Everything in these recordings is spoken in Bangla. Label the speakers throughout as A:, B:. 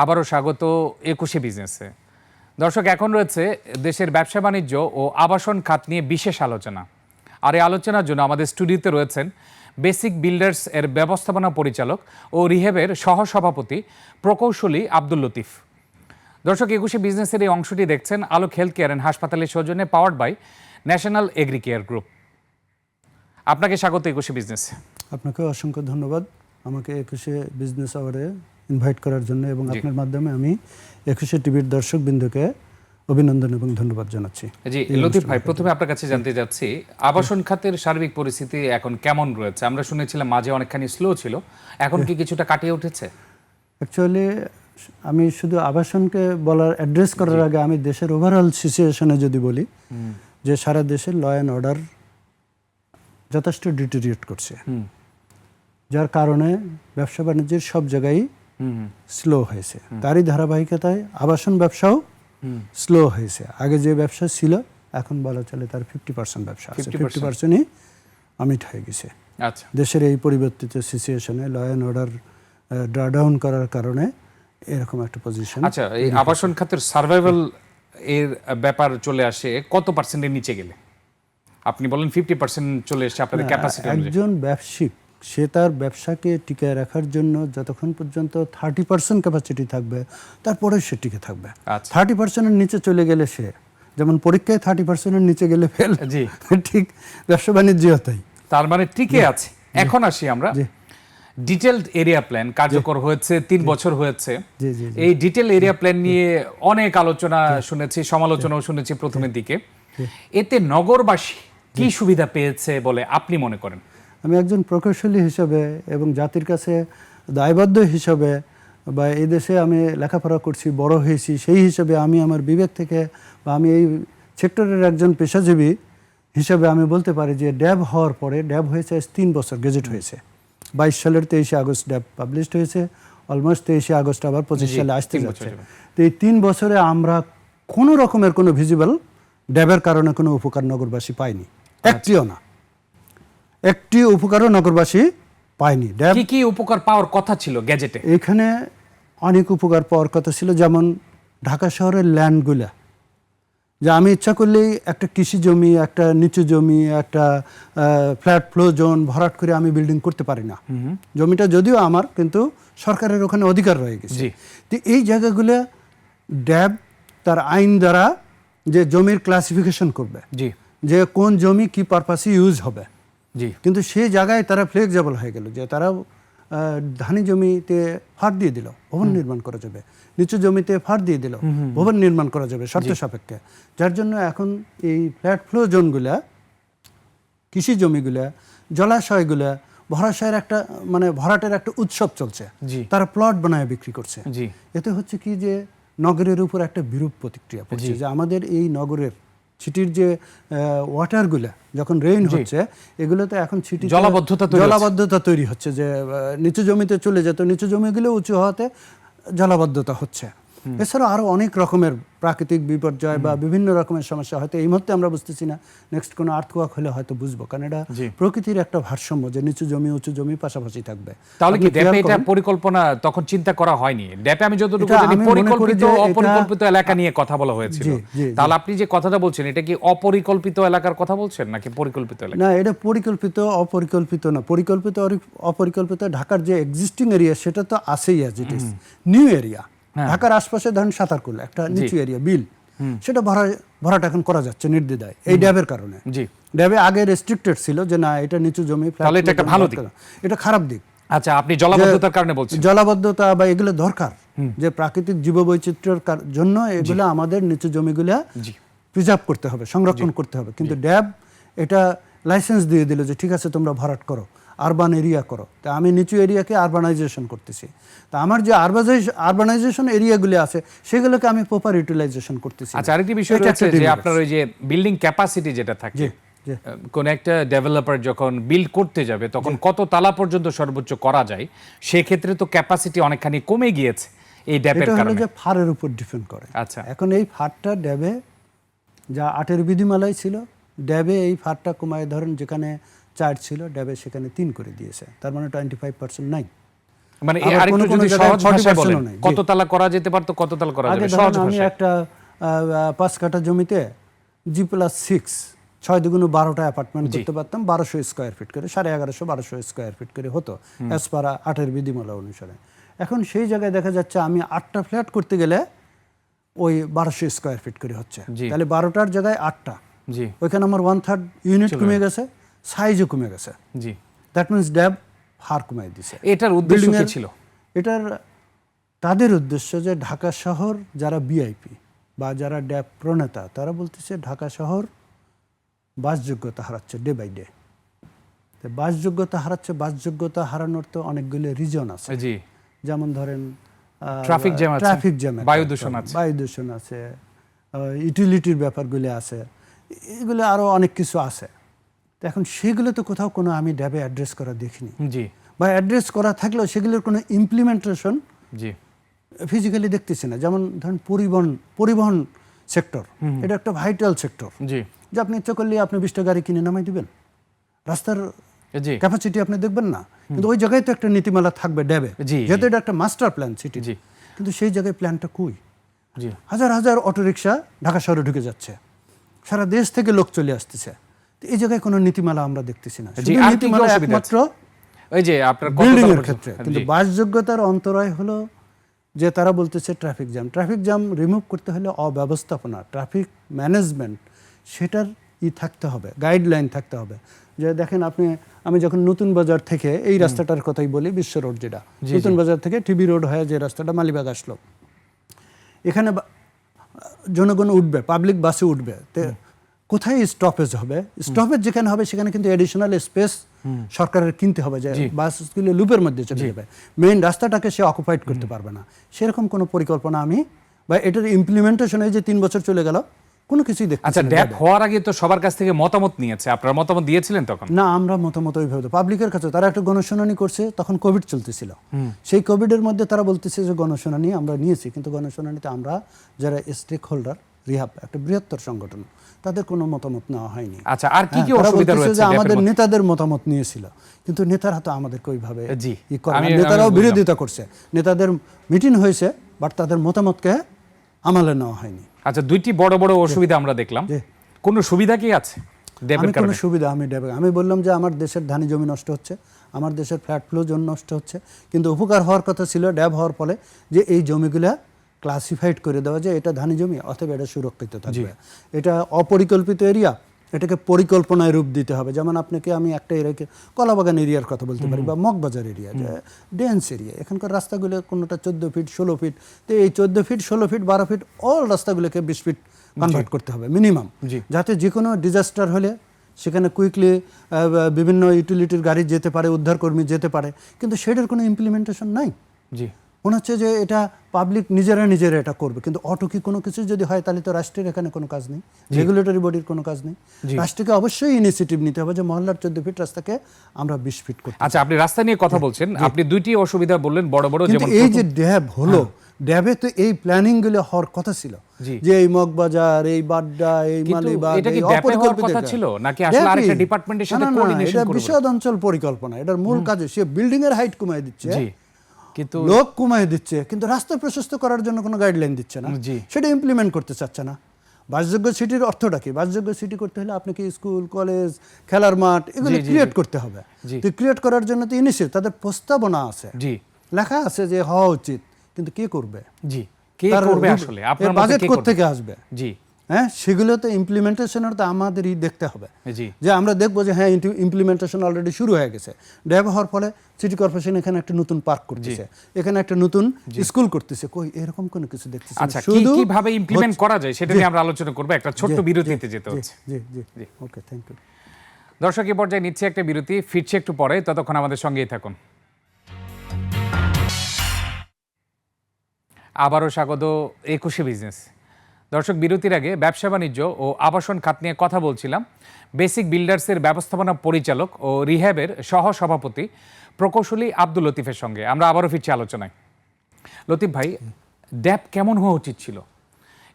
A: আবারও স্বাগত একুশে বিজনেসে। দর্শক, এখন রয়েছে দেশের ব্যবসা বাণিজ্য ও আবাসন খাত নিয়ে বিশেষ আলোচনা। আর এই আলোচনার জন্য আমাদের স্টুডিওতে রয়েছেন বেসিক বিল্ডার্স এর ব্যবস্থাপনা পরিচালক ও রিহেবের সহসভাপতি প্রকৌশলী আব্দুল লতিফ। দর্শক, একুশে বিজনেসের এই অংশটি দেখছেন আলোক হেলথ কেয়ার অ্যান্ড হাসপাতালের সৌজন্যে powered by national agri care group. আপনাকে স্বাগত একুশে বিজনেস।
B: আপনাকে অসংখ্য ধন্যবাদ আমাকে একুশে বিজনেস আওয়ারে ইনভাইট করার জন্য এবং আপনার মাধ্যমে আমি একুশে টিভির দর্শক বিন্দুকে অভিনন্দন এবং ধন্যবাদ জানাচ্ছি।
A: জি লতিফ ভাই প্রথমে আপনার কাছে জানতে যাচ্ছি আবাসন খাতের সার্বিক পরিস্থিতি এখন কেমন রয়েছে? আমরা শুনেছিলাম মাঝে অনেকখানি স্লো ছিল এখন কি কিছুটা কাটিয়ে উঠেছে?
B: অ্যাকচুয়ালি আমি শুধু আবাসনকে বলার অ্যাড্রেস করার আগে আমি দেশের ওভারঅল সিচুয়েশনে যদি বলি যে সারা দেশে ল অ্যান্ড অর্ডার যথেষ্ট ডিটেরিয়েট করছে। যার কারণে ব্যবসা বাণিজ্যের সব জায়গায় স্লো হয়েছে। তারই ধারাবাহিকতায় আবাসন ব্যবসাও স্লো হয়েছে। আগে যে ব্যবসা ছিল এখন বলা চলে তার ফিফটি পার্সেন্ট ব্যবসা আছে। ফিফটি পার্সেন্টই অমিট হয়ে গেছে।
A: আচ্ছা।
B: দেশের এই পরিবর্তিত সিচুয়েশনে law and order draw down করার কারণে এরকম একটা পজিশন
A: আচ্ছা এই আবাসন খাতের সার্ভাইভাল এর ব্যাপার চলে আসে কত পার্সেন্টের নিচে গেলে? আপনি বলেন ফিফটি পার্সেন্ট চলে এসেছে আপনাদের ক্যাপাসিটি
B: একজন ব্যবসায়িক সে তার ব্যবসাকে টিকায় রাখার জন্য যতক্ষণ পর্যন্ত থার্টি পার্সেন্ট ক্যাপাসিটি থাকবে তারপরে সে টিকে থাকবে।
A: আচ্ছা।
B: থার্টি পার্সেন্টের নিচে চলে গেলে সে যেমন পরীক্ষায় থার্টি পার্সেন্টের নিচে গেলে ফেল
A: জি।
B: ঠিক ব্যবসা বাণিজ্য তাই।
A: তার মানে টিকে আছে। এখন আসি আমরা। ডিটেলড এরিয়া প্ল্যান কার্যকর হয়েছে তিন বছর হয়েছে। এই ডিটেল এরিয়া প্ল্যান নিয়ে অনেক আলোচনা শুনেছি সমালোচনাও শুনেছি প্রথমের দিকে। এতে নগরবাসী কি সুবিধা পেয়েছে বলে আপনি মনে করেন?
B: আমি একজন প্রকৌশলী হিসাবে এবং জাতির কাছে দায়বদ্ধ হিসাবে বা এই দেশে আমি লেখাপড়া করছি বড় হয়েছি সেই হিসাবে আমি আমার বিবেক থেকে বা আমি এই সেক্টরের একজন পেশাজীবী হিসাবে আমি বলতে পারি যে ড্যাব হওয়ার পরে ড্যাব হয়েছে আজ তিন বছর গেজেট হয়েছে। বাইশ সালের তেইশে আগস্ট ড্যাব পাবলিশড হয়েছে অলমোস্ট তেইশে আগস্ট আবার পঁচিশ সালে আসতে যাচ্ছে। তো এই তিন বছরে আমরা কোনো রকমের কোনো ভিজিবল ড্যাবের কারণে কোনো উপকার নগরবাসী পাইনি একটিও না। একটি উপকারও নগরবাসী পায়নি।
A: কি কি উপকার পাওয়ার কথা ছিল গ্যাজেটে?
B: এখানে অনেক উপকার পাওয়ার কথা ছিল যেমন ঢাকা শহরের ল্যান্ডগুলা। যে আমি ইচ্ছা করলেই একটা কৃষি জমি একটা নিচু জমি একটা ফ্ল্যাট ফ্লো জোন ভরাট করে আমি বিল্ডিং করতে পারি না। জমিটা যদিও আমার কিন্তু সরকারের ওখানে অধিকার রয়ে গেছে। তো এই জায়গাগুলো ড্যাব তার আইন দ্বারা যে জমির ক্লাসিফিকেশন করবে।
A: জি।
B: যে কোন জমি কি পারপাসে ইউজ হবে।
A: জি।
B: কিন্তু সেই জায়গায় তারা ফ্লেক্সিবল হয়ে গেল যে তারা ধানি জমিতে ফাট দিয়ে দিল ভবন নির্মাণ করা যাবে। নিচু জমিতে ফাট দিয়ে দিল ভবন নির্মাণ করা যাবে শর্ত সাপেক্ষে। যার জন্য এখন এই ফ্ল্যাট ফ্লো জোনগুলা কৃষি জমিগুলা জলাশয়গুলা ভরাশয়ের একটা মানে ভরাটের একটা উৎসব চলছে। তারা প্লট বানায় বিক্রি করছে। এতে হচ্ছে কি যে নগরের উপর একটা বিরূপ প্রতিক্রিয়া পড়ছে যে আমাদের এই নগরের সিটির যে ওয়াটারগুলো যখন রেইন হচ্ছে এগুলো তো এখন ছিটি
A: জলাবদ্ধতা
B: জলাবদ্ধতা তৈরি হচ্ছে যে নিচু জমিতে চলে যেত নিচু জমিগুলো উঁচু হওয়াতে জলাবদ্ধতা হচ্ছে। এছাড়াও আরও অনেক রকমের প্রাকৃতিক বিপর্যয় বা বিভিন্ন রকমের সমস্যা হয়তো এই মুহূর্তে আমরা বুঝতেছি না নেক্সট কোনো আর্থকোয়াক হলে হয়তো বুঝব কারণ এটা প্রকৃতির একটা ভারসাম্য যে নিচু জমি উঁচু জমি পাশাপাশি থাকবে।
A: তাহলে কি ড্যাপে এটা পরিকল্পনা তখন চিন্তা করা হয়নি? ড্যাপে আমি যতটুকু জানি পরিকল্পিত অপরিকল্পিত এলাকা নিয়ে কথা বলা হয়েছিল। তাহলে আপনি যে কথাটা বলছেন এটা কি অপরিকল্পিত এলাকার কথা বলছেন নাকি পরিকল্পিত এলাকা?
B: না এটা পরিকল্পিত অপরিকল্পিত না। পরিকল্পিত অপরিকল্পিত ঢাকার যে এক্সিস্টিং এরিয়া সেটা তো আছেই as it is new area ঢাকার আশপাশে ধরেন সাঁতারকুলা একটা নিচু এরিয়া বিল। সেটা ভরা ভরাট এখন করা যাচ্ছে নির্দ্বিধায় এই ড্যাবের কারণে। ড্যাবে আগে রেস্ট্রিক্টেড ছিল যে না এটা নিচু জমি
A: তাহলে এটা একটা ভালো
B: করা। এটা খারাপ দিক।
A: আচ্ছা আপনি জলাবদ্ধতার কারণে বলছেন।
B: জলাবদ্ধতা বা এগুলো দরকার। যে প্রাকৃতিক জীববৈচিত্র্যের জন্য এগুলো আমাদের নিচু জমিগুলা প্রিজার্ভ করতে হবে সংরক্ষণ করতে হবে। কিন্তু ড্যাব এটা লাইসেন্স দিয়ে দিল যে ঠিক আছে তোমরা ভরাট করো। আরবান এরিয়া করো। তা আমি নিচু এরিয়াকে আরবানাইজেশন করতেছি। তা আমার যে আরবানাইজেশন এরিয়াগুলি আছে সেগুলোকে আমি প্রপার ইউটিলাইজেশন করতেছি।
A: আচ্ছা আরেকটি বিষয়
B: একটা
A: যে আপনার ওই যে বিল্ডিং ক্যাপাসিটি যেটা থাকে
B: জি।
A: কোন একটা ডেভেলপার যখন বিল্ড করতে যাবে তখন কত তালা পর্যন্ত সর্বোচ্চ করা যায় সেক্ষেত্রে তো ক্যাপাসিটি অনেকখানি কমে গিয়েছে এই ড্যাপের কারণে।
B: যে ফারের উপর ডিপেন্ড করে।
A: আচ্ছা।
B: এখন এই ফারটা ড্যাবে যা আটের বিধিমালায় ছিল ড্যাবে এই ফারটা কমায় ধরেন যেখানে চার ছিল ড্যাবে সেখানে তিন করে দিয়েছে। তার মানে টোয়েন্টি ফাইভ পার্সেন্ট নাই।
A: মানে আরেকটু যদি সহজ ভাষায় বলেন কত তালা করা যেতে পারতো কত তালা করা যাবে? সহজ
B: আমি একটা পাঁচ কাঠা জমিতে জি প্লাস সিক্স ছয় দুগুণ বারোটা অ্যাপার্টমেন্ট করতে পারতাম বারোশো স্কোয়ার ফিট করে সাড়ে এগারোশো বারোশো স্কোয়ার ফিট করে হতো অ্যাজ পার আটের বিধিমালা অনুসারে। এখন সেই জায়গায় দেখা যাচ্ছে আমি আটটা ফ্ল্যাট করতে গেলে ওই বারোশো স্কোয়ার ফিট করে হচ্ছে। তাহলে বারোটার জায়গায় আটটা।
A: জি।
B: ওইখানে আমার ওয়ান থার্ড ইউনিট কমে গেছে। সাইজও কমে গেছে।
A: জি।
B: দ্যাট মিনস ড্যাব হার কমাই দিছে।
A: এটার উদ্দেশ্য কি ছিল?
B: এটার তাদের উদ্দেশ্য যে ঢাকা শহর যারা বিআইপি বা যারা ড্যাব প্রণেতা তারা বলতেছে ঢাকা শহর বাসযোগ্যতা হারাচ্ছে ডে বাই ডে বাসযোগ্যতা হারাচ্ছে বাসযোগ্যতা হারানোর তো অনেকগুলো রিজন আছে।
A: জি।
B: যেমন ধরেন
A: jam আছে,
B: ট্রাফিক জ্যাম
A: বায়ু দূষণ আছে।
B: বায়ু দূষণ আছে ইউটিলিটির ব্যাপারগুলো আছে। এগুলো আরও অনেক কিছু আছে। তো এখন সেগুলো তো কোথাও কোনো আমি ড্যাবে অ্যাড্রেস করা দেখিনি।
A: জি।
B: বা অ্যাড্রেস করা থাকলেও সেগুলোর কোনো ইমপ্লিমেন্টেশন
A: জি।
B: ফিজিক্যালি দেখতেছি না। যেমন ধরেন পরিবহন পরিবহন সেক্টর এটা একটা ভাইটাল সেক্টর
A: জি।
B: যে আপনি ইচ্ছা করলে আপনি বিশটা গাড়ি কিনে নামাই দিবেন। রাস্তার ক্যাপাসিটি আপনি দেখবেন না। কিন্তু ওই জায়গায় তো একটা নীতিমালা থাকবে ড্যাবে
A: জি,
B: যেহেতু এটা একটা মাস্টার প্ল্যান সিটি
A: জি।
B: কিন্তু সেই জায়গায় প্ল্যানটা কই?
A: জি।
B: হাজার হাজার অটোরিকশা ঢাকা শহরে ঢুকে যাচ্ছে। সারা দেশ থেকে লোক চলে আসতেছে। এই জায়গায় কোনো নীতিমালা আমরা দেখতেছি না। নীতিমালা একমাত্র
A: ওই যে আপনার
B: বিল্ডিং এর ক্ষেত্রে।
A: জি,
B: কিন্তু বাসযোগ্যতার অন্তরায় হলো যে তারা বলতেছে traffic jam traffic jam remove করতে হলে অব্যবস্থাপনা ট্রাফিক ম্যানেজমেন্ট সেটার ই থাকতে হবে গাইডলাইন থাকতে হবে। যে দেখেন আপনি আমি যখন নতুন বাজার থেকে এই রাস্তাটার কথাই বলি বিশ্ব রোড যেটা। নতুন বাজার থেকে টিবি রোড হয়ে যে রাস্তাটা মালিবাগ আসলো। এখানে জনগণ উঠবে পাবলিক বাসে উঠবে। কোথায় স্টপেজ হবে? স্টপেজ যেখানে হবে সেখানে কিন্তু এডিশনাল স্পেস সরকারের কিনতে হবে যে বাসগুলো লুপের মধ্যে চলে যাবে। মেইন রাস্তাটাকে সে অকুপাইড করতে পারবে না। সেরকম কোনো পরিকল্পনা আমি বা এটার ইমপ্লিমেন্টেশনে যে তিন বছর চলে গেল কোনো কিছুই দেখতে
A: আচ্ছা ড্যাপ হওয়ার আগে তো সবার কাছ থেকে মতামত নিয়েছে। আপনার মতামত দিয়েছিলেন তখন?
B: না আমরা মতামত ওইভাবে পাবলিকের কাছে তারা একটা গণশুনানি করছে তখন কোভিড চলতেছিল। সেই কোভিডের মধ্যে তারা বলতেছে যে গণশুনানি আমরা নিয়েছি কিন্তু গণশুনানিতে আমরা যারা স্টেক হোল্ডার রিহাব একটা বৃহত্তর সংগঠন তাদের কোনো মতামত নেওয়া হয়নি।
A: আচ্ছা আর কি কি
B: হ্যাঁ,
A: অসুবিধা রয়েছে
B: যে আমাদের নেতাদের মতামত নিয়েছিল কিন্তু নেতারা তো আমাদেরকে ওইভাবে
A: জি,
B: নেতারাও বিরোধিতা করছে। নেতাদের মিটিং হয়েছে বাট তাদের মতামতকে আমলে নেওয়া হয়নি।
A: আচ্ছা দুইটি বড় বড় অসুবিধা আমরা দেখলাম। কোন সুবিধা কি আছে
B: আমি কোনো সুবিধা আমি ডেবে আমি বললাম যে আমার দেশের ধানি জমি নষ্ট হচ্ছে আমার দেশের ফ্ল্যাট ফ্লো জোন নষ্ট হচ্ছে কিন্তু উপকার হওয়ার কথা ছিল ড্যাব হওয়ার ফলে যে এই জমিগুলা ক্লাসিফাইড করে দেওয়া যে এটা ধানি জমি অথবা এটা সুরক্ষিত থাকবে। এটা অপরিকল্পিত এরিয়া এটাকে পরিকল্পনায় রূপ দিতে হবে। যেমন আপনাকে আমি একটা এরিয়াকে কলাবাগান এরিয়ার কথা বলতে পারি বা মগবাজার এরিয়া ডেন্স এরিয়া এখানকার রাস্তাগুলো কোনোটা চোদ্দ ফিট ষোলো ফিট তো এই চোদ্দ ফিট ষোলো ফিট বারো ফিট অল রাস্তাগুলোকে বিশ ফিট কনভার্ট করতে হবে মিনিমাম
A: জি।
B: যাতে যে কোনো ডিজাস্টার হলে সেখানে কুইকলি বিভিন্ন ইউটিলিটির গাড়ি যেতে পারে উদ্ধারকর্মী যেতে পারে কিন্তু সেটার কোনো ইমপ্লিমেন্টেশন নাই।
A: জি।
B: মনে হচ্ছে যে এটা পাবলিক নিজেরা নিজেরা এটা করবে। কিন্তু অটো কি কোনো কিছু যদি হয় তাহলে তো রাষ্ট্রের এখানে কোনো কাজ নেই। রেগুলেটরি বডির কোনো কাজ নেই। রাষ্ট্রকে অবশ্যই ইনিশিয়েটিভ নিতে হবে যে মহল্লার চোদ্দ ফিট রাস্তাকে আমরা বিশ ফিট করতে
A: আচ্ছা আপনি রাস্তা নিয়ে কথা বলছেন। আপনি দুইটি অসুবিধা বললেন বড় বড় যেমন
B: এই যে ড্যাব হলো ড্যাবে তো এই প্ল্যানিংগুলো হওয়ার কথা ছিল। যে এই মগবাজার এই বাড্ডা এই মালিবাগ
A: এটা কি ড্যাপে হওয়ার কথা ছিল? নাকি আসলে আরেকটা ডিপার্টমেন্টের সাথে
B: না, না, না, এটা বিশদ অঞ্চল পরিকল্পনা। এটার মূল কাজ সে বিল্ডিং এর হাইট কমায় দিচ্ছে।
A: জি। কিন্তু
B: লোক কমায় দিচ্ছে কিন্তু রাস্তা প্রশস্ত করার জন্য কোনো গাইডলাইন দিচ্ছে না। সেটা ইমপ্লিমেন্ট করতে চাচ্ছে না। বাসযোগ্য সিটির অর্থটা কি? বাসযোগ্য সিটি করতে হলে আপনাকে স্কুল কলেজ খেলার মাঠ এগুলো ক্রিয়েট করতে হবে। তো ক্রিয়েট করার জন্য তো ইনিশিয়েট তাদের প্রস্তাবনা আছে।
A: জি।
B: লেখা আছে যে হওয়া উচিত কিন্তু কে করবে?
A: জি কে করবে আসলে? আপনার
B: বাজেট
A: কে
B: থেকে আসবে?
A: জি।
B: হ্যাঁ সেগুলো তো ইমপ্লিমেন্টেশনের তো আমাদেরই দেখতে হবে। যে আমরা দেখব যে হ্যাঁ ইমপ্লিমেন্টেশন অলরেডি শুরু হয়ে গেছে। ড্যাব হওয়ার ফলে সিটি কর্পোরেশন এখানে একটা নতুন পার্ক করতেছে। এখানে একটা নতুন স্কুল করতেছে। কই এরকম কোনো কিছু দেখতেছি
A: আচ্ছা কি
B: শুধু
A: কীভাবে ইমপ্লিমেন্ট করা যায় সেটা নিয়ে আমরা আলোচনা করব। একটা ছোট্ট বিরতিতে যেতে
B: জি,
A: হচ্ছে।
B: জি জি। ওকে থ্যাংক ইউ
A: দর্শক এই পর্যায়ে নিচ্ছে একটা বিরতি। ফিরছে একটু পরে। ততক্ষণ আমাদের সঙ্গেই থাকুন। আবারও স্বাগত। একুশে বিজনেস দর্শক বিরতির আগে ব্যবসা বাণিজ্য ও আবাসন খাত নিয়ে কথা বলছিলাম। বেসিক বিল্ডার্সের ব্যবস্থাপনা পরিচালক ও রিহ্যাবের সহ সভাপতি প্রকৌশলী আব্দুল লতিফের সঙ্গে। আমরা আবারও ফিরছি আলোচনায়। লতিফ ভাই ড্যাপ কেমন হওয়া উচিত ছিল?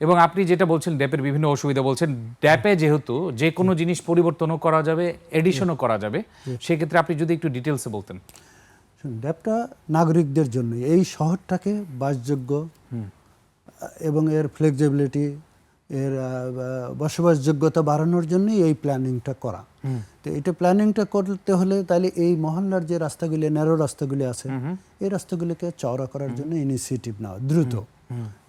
A: এবং আপনি যেটা বলছেন ড্যাপের বিভিন্ন অসুবিধা বলছেন ড্যাপে যেহেতু যে কোনো জিনিস পরিবর্তনও করা যাবে এডিশনও করা যাবে সেক্ষেত্রে আপনি যদি একটু ডিটেলসে বলতেন।
B: ড্যাপটা নাগরিকদের জন্য এই শহরটাকে বাসযোগ্য এবং এর ফ্লেক্সিবিলিটি এর বসবাসযোগ্যতা বাড়ানোর জন্যই এই প্ল্যানিংটা করা। তো এটা প্ল্যানিংটা করতে হলে তাহলে এই মহল্লার যে রাস্তাগুলি ন্যারো রাস্তাগুলি আছে এই রাস্তাগুলিকে চওড়া করার জন্য ইনিশিয়েটিভ নেওয়া দ্রুত।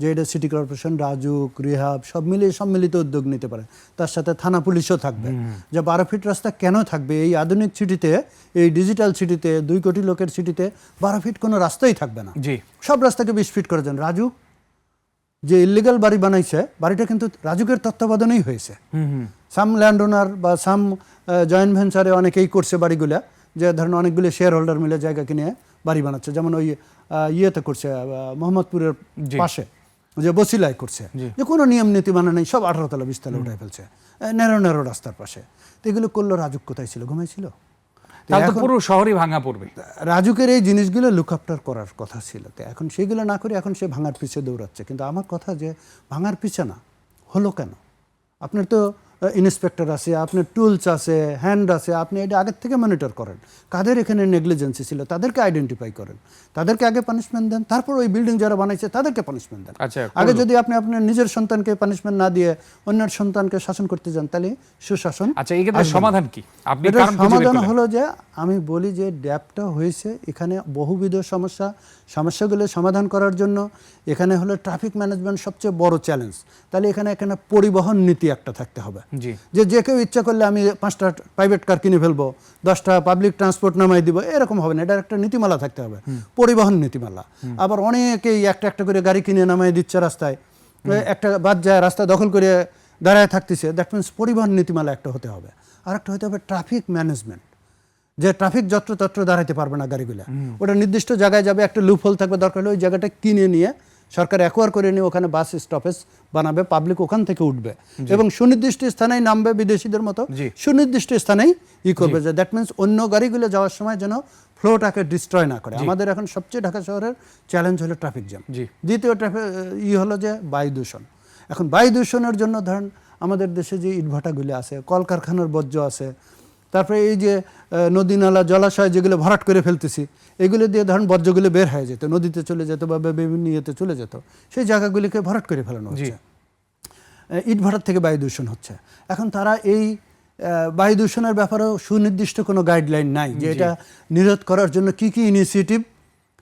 B: যে এটা সিটি কর্পোরেশন রাজুক রিহাব সব মিলিয়ে সম্মিলিত উদ্যোগ নিতে পারে। তার সাথে থানা পুলিশও থাকবে। যে বারো ফিট রাস্তা কেন থাকবে? এই আধুনিক সিটিতে এই ডিজিটাল সিটিতে দুই কোটি লোকের সিটিতে বারো ফিট কোনো রাস্তাই থাকবে না।
A: জি।
B: সব রাস্তাকে বিশ ফিট করে দেন। রাজু যে ইলিগাল বাড়ি বানাইছে বাড়িটা কিন্তু রাজুকের তত্ত্বাবধানেই হয়েছে। সাম ল্যান্ড ওনার বা সাম জয়েন্ট ভেঞ্চারে অনেকেই করছে বাড়িগুলা যে ধরেন অনেকগুলি শেয়ার হোল্ডার মিলে জায়গা কিনে বাড়ি বানাচ্ছে। যেমন ওই ইয়েতে করছে মোহাম্মদপুরের পাশে যে বসিলায় করছে। যে কোনো নিয়ম নীতি মানে নেই সব আঠারো তলা বিশ তলা উঠাই ফেলছে। ন্যারো ন্যারো রাস্তার পাশে। তো এগুলো করল রাজুক কোথায় ছিল? ঘুমাইছিল?
A: তাহলে তো পুরো শহরই ভাঙা পড়বে।
B: রাজুকের এই জিনিসগুলো লুক আফটার করার কথা ছিল। তো এখন সেগুলো না করে এখন সে ভাঙার পিছে দৌড়াচ্ছে। কিন্তু আমার কথা যে ভাঙার পিছে না হলো কেন? আপনার তো ইন্সপেক্টর আছে আপনার টুলস আছে হ্যান্ড আছে আপনি এটা আগের থেকে মনিটর করেন। কাদের এখানে নেগলিজেন্সি ছিল? তাদেরকে আইডেন্টিফাই করেন। তাদেরকে আগে পানিশমেন্ট দেন তারপর ওই বিল্ডিং যারা বানাইছে তাদেরকে পানিশমেন্ট দেন।
A: আচ্ছা
B: আগে যদি আপনি আপনার নিজের সন্তানকে পানিশমেন্ট না দিয়ে অন্যের সন্তানকে শাসন করতে যান তাহলে সুশাসন
A: আচ্ছা সমাধান কি?
B: সমাধান হলো যে আমি বলি যে ড্যাপটা হয়েছে এখানে বহুবিধ সমস্যা। সমস্যাগুলো সমাধান করার জন্য এখানে হলো ট্রাফিক ম্যানেজমেন্ট সবচেয়ে বড় চ্যালেঞ্জ তাহলে এখানে এখানে পরিবহন নীতি একটা থাকতে হবে। যে যে কেউ ইচ্ছা করলে আমি পাঁচটা প্রাইভেট কার কিনে ফেলব দশটা পাবলিক ট্রান্সপোর্ট নামাই দিব এরকম হবে না। এটার একটা নীতিমালা থাকতে হবে। পরিবহন নীতিমালা। আবার অনেকেই একটা একটা করে গাড়ি কিনে নামাই দিচ্ছে রাস্তায়। একটা বাদ যায় রাস্তা দখল করে দাঁড়ায় থাকতেছে। দ্যাট মিনস পরিবহন নীতিমালা একটা হতে হবে। আর একটা হতে হবে ট্রাফিক ম্যানেজমেন্ট যে ট্রাফিক যত্র তত্র দাঁড়াইতে পারবে না গাড়িগুলো। ওটা নির্দিষ্ট জায়গায় যাবে একটা লুপ হোল থাকবে দরকার হলে ওই জায়গাটা কিনে নিয়ে সরকার অ্যাকোয়ার করে নিয়ে ওখানে বাস স্টপেজ বানাবে পাবলিক ওখান থেকে উঠবে। এবং সুনির্দিষ্ট স্থানেই নামবে বিদেশিদের মতো সুনির্দিষ্ট স্থানেই ই করবে যে দ্যাট মিনস অন্য গাড়িগুলো যাওয়ার সময় যেন ফ্লোটাকে ডিস্ট্রয় না করে। আমাদের এখন সবচেয়ে ঢাকা শহরের চ্যালেঞ্জ হলো ট্রাফিক জ্যাম দ্বিতীয় ট্রাফিক ই হলো যে বায়ু দূষণ। এখন বায়ু দূষণের জন্য ধরেন আমাদের দেশে যে ইটভাটাগুলি আছে কলকারখানার বর্জ্য আছে তারপরে এই যে নদী নালা জলাশয় যেগুলো ভরাট করে ফেলতেছি এগুলো দিয়ে ধরেন বর্জ্যগুলো বের হয়ে যেত নদীতে চলে যেত বা বিভিন্ন ইয়েতে চলে যেত সেই জায়গাগুলিকে ভরাট করে ফেলানো হচ্ছে। ইট ভাটার থেকে বায়ু দূষণ হচ্ছে। এখন তারা এই বায়ু দূষণের ব্যাপারেও সুনির্দিষ্ট কোনো গাইডলাইন নাই যে এটা নিরোধ করার জন্য কি কি ইনিশিয়েটিভ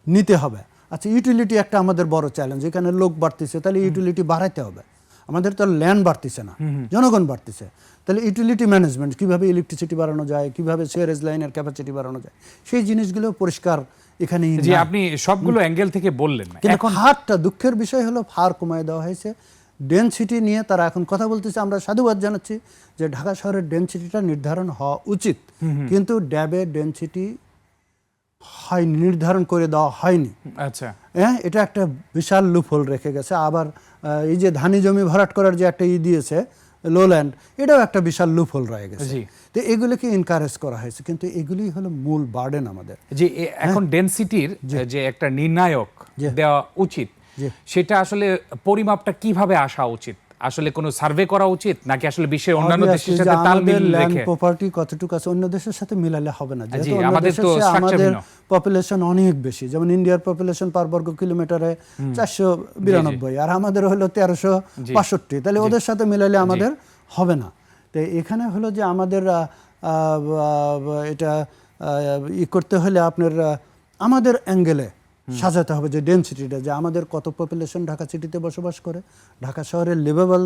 B: নিতে হবে। আচ্ছা ইউটিলিটি একটা আমাদের বড় চ্যালেঞ্জ এখানে লোক বাড়তেছে তাহলে ইউটিলিটি বাড়াইতে হবে। আমাদের তো ল্যান্ড বাড়তেছে না জনগণ বাড়তেছে। তাহলে ইউটিলিটি ম্যানেজমেন্ট কীভাবে ইলেকট্রিসিটি বাড়ানো যায় কীভাবে সিয়ারেজ লাইনের ক্যাপাসিটি বাড়ানো যায় সেই জিনিসগুলো পরিষ্কার এখানে
A: জি আপনি সবগুলো অ্যাঙ্গেল থেকে বললেন
B: কিন্তু হারটা দুঃখের বিষয় হলো হার কমায় দেওয়া হয়েছে। ডেনসিটি নিয়ে তারা এখন কথা বলতেছে আমরা সাধুবাদ জানাচ্ছি যে ঢাকা শহরের ডেনসিটিটা নির্ধারণ হওয়া উচিত। কিন্তু ড্যাবে ডেনসিটি হয় নির্ধারণ করে দেওয়া হয়নি।
A: আচ্ছা।
B: হ্যাঁ এটা একটা বিশাল লুফল রেখে গেছে। আবার এই যে ধানি জমি ভরাট করার যে একটা ই দিয়েছে লোল্যান্ড এটাও একটা বিশাল লুফল রয়ে গেছে।
A: জি।
B: তো এগুলোকে এনকারেজ করা হয়েছে। কিন্তু এগুলি হলো মূল বার্ডেন আমাদের।
A: যে এখন ডেনসিটির যে একটা নির্ণায়ক। দেওয়া উচিত। সেটা আসলে পরিমাপটা কীভাবে আসা উচিত? আসলে কোনো সার্ভে করা উচিত নাকি আসলে বিশ্বের অন্যান্য দেশের সাথে
B: আমাদের ল্যান্ড
A: রেখে?
B: প্রপার্টি কতটুকু আছে অন্য দেশের সাথে মিলালে হবে না। যেহেতু
A: আমাদের তো
B: আমাদের। পপুলেশন অনেক বেশি। যেমন ইন্ডিয়ার পপুলেশন পার বর্গ কিলোমিটারে চারশো বিরানব্বই আর আমাদের হলো তেরোশো বাষট্টি। তাহলে ওদের সাথে মিলালে আমাদের হবে না। তো এখানে হলো যে আমাদের এটা ই করতে হলে আপনার আমাদের অ্যাঙ্গেলে সাজাতে হবে যে ডেন্সিটিটা যে আমাদের কত পপুলেশন ঢাকা সিটিতে বসবাস করে, ঢাকা শহরের লিভেবল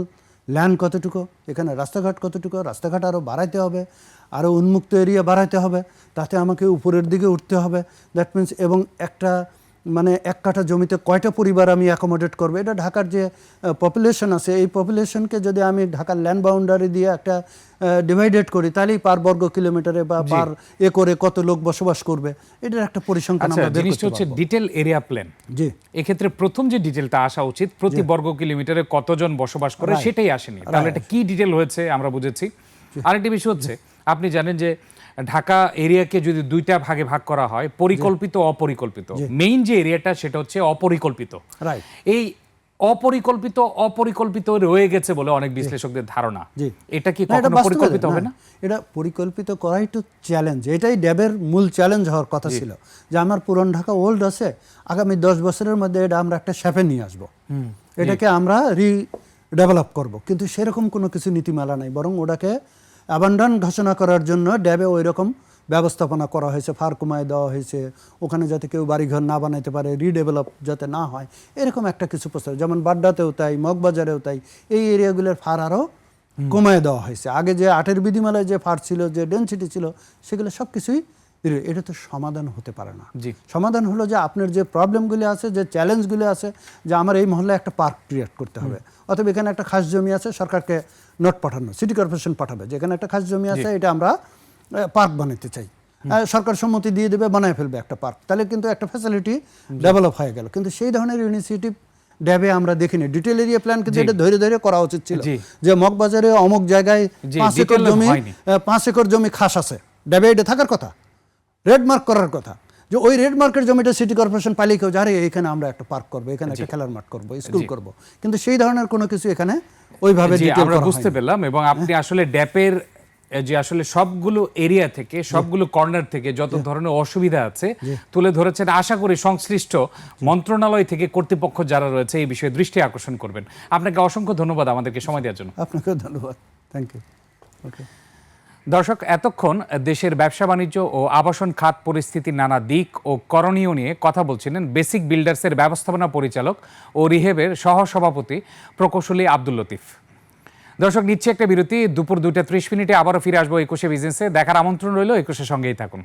B: ল্যান্ড কতটুকু, এখানে রাস্তাঘাট কতটুকু, রাস্তাঘাট আরও বাড়াইতে হবে আরও উন্মুক্ত এরিয়া বাড়াইতে হবে, তাতে আমাকে উপরের দিকে উঠতে হবে দ্যাট মিন্স এবং একটা মানে এক কাঠা জমিতে কয়টা পরিবার আমি অ্যাকোমোডেট করব? এটা ঢাকার যে পপুলেশন আছে এই পপুলেশনকে যদি আমি ঢাকার ল্যান্ড বাউন্ডারি দিয়ে একটা ডিভাইডেড করি তাহলেই পার বর্গ কিলোমিটারে বা পার একরে কত লোক বসবাস করবে? এটার একটা পরিসংখ্যান
A: আচ্ছা
B: আমরা
A: জিনিসটা হচ্ছে ডিটেল এরিয়া প্ল্যান
B: জি।
A: এক্ষেত্রে প্রথম যে ডিটেলটা আসা উচিত প্রতি বর্গ কিলোমিটারে কতজন বসবাস করে সেটাই আসেনি। তাহলে এটা কি ডিটেল হয়েছে আমরা বুঝেছি। আরেকটি বিষয় হচ্ছে আপনি জানেন যে ঢাকা এরিয়াকে যদি দুইটা ভাগে ভাগ করা হয় পরিকল্পিত অপরিকল্পিত। মেইন যে এরিয়াটা সেটা হচ্ছে অপরিকল্পিত। এই অপরিকল্পিত অপরিকল্পিত রয়ে গেছে বলে অনেক বিশ্লেষকদের ধারণা। এটা কি কখনো পরিকল্পিত হবে না।
B: এটা পরিকল্পিত করাই তো চ্যালেঞ্জ এটাই ড্যাবের মূল চ্যালেঞ্জ হওয়ার কথা ছিল যে আমার পুরন ঢাকা ওল্ড আছে আগামী দশ বছরের মধ্যে এটা আমরা একটা শ্যাপে নিয়ে আসব। এটাকে আমরা রি ডেভেলপ করব। কিন্তু সেরকম কোনো কিছু নীতিমালা নাই বরং ওটাকে অ্যাবান্ডন ঘোষণা করার জন্য ড্যাবে ওই রকম ব্যবস্থাপনা করা হয়েছে ফার কমায় দেওয়া হয়েছে। ওখানে যাতে কেউ বাড়িঘর না বানাইতে পারে রিডেভেলপ যাতে না হয় এরকম একটা কিছু প্রস্তাব। যেমন বাড্ডাতেও তাই মগবাজারেও তাই এই এরিয়াগুলোর ফার আরও কমায় দেওয়া হয়েছে। আগে যে আটের বিধিমালায় যে ফার ছিল যে ডেন্সিটি ছিল সেগুলো সব কিছুই এটা তো সমাধান হতে পারে না।
A: জি।
B: সমাধান হলো যে আপনার যে প্রবলেমগুলি আছে যে চ্যালেঞ্জগুলি আছে যে আমার এই মহল্লায় একটা পার্ক ক্রিয়েট করতে হবে। অথবা এখানে একটা খাস জমি আছে সরকারকে নোট পাঠানো সিটি কর্পোরেশন পাঠাবে যেখানে একটা খাস জমি আছে এটা আমরা পার্ক বানাতে চাই। সরকার সম্মতি দিয়ে দেবে বানায় ফেলবে একটা পার্ক। তাহলে কিন্তু একটা ফ্যাসিলিটি ডেভেলপ হয়ে গেল। কিন্তু সেই ধরনের ইনিশিয়েটিভ ড্যাবে আমরা দেখিনি। ডিটেল এরিয়া প্ল্যান কিন্তু এটা ধরে ধরে করা উচিত ছিল। যে মগবাজারে অমুক জায়গায় পাঁচ একর জমি পাঁচ একর জমি খাস আছে। ড্যাবে এটা থাকার কথা। রেড মার্ক করার কথা। যে ওই রেড মার্কের জমিটা সিটি কর্পোরেশন পাইলে কেউ জানে এখানে আমরা একটা পার্ক করব এখানে একটা খেলার মাঠ করব স্কুল করব। কিন্তু সেই ধরনের কোনো কিছু এখানে ওইভাবে
A: আমরা বুঝতে। পেলাম এবং আপনি আসলে ড্যাপের যে আসলে সবগুলো এরিয়া থেকে সবগুলো কর্নার থেকে যত ধরনের অসুবিধা আছে তুলে ধরেছেন। আশা করি সংশ্লিষ্ট মন্ত্রণালয় থেকে কর্তৃপক্ষ যারা রয়েছে এই বিষয়ে দৃষ্টি আকর্ষণ করবেন। আপনাকে অসংখ্য ধন্যবাদ আমাদেরকে সময় দেওয়ার জন্য।
B: আপনাকেও ধন্যবাদ। থ্যাংক ইউ ওকে
A: দর্শক, এতক্ষণ দেশের ব্যবসা বাণিজ্য ও আবাসন খাত পরিস্থিতির নানা দিক ও করণীয় নিয়ে কথা বলছিলেন বেসিক বিল্ডার্সের ব্যবস্থাপনা পরিচালক ও রিহেবের সহসভাপতি প্রকৌশলী আব্দুল লতিফ। দর্শক, নিচ্ছে একটা বিরতি। দুপুর দুটা ত্রিশ মিনিটে আবারও ফিরে আসব একুশে বিজনেসে। দেখার আমন্ত্রণ রইল, একুশের সঙ্গেই থাকুন।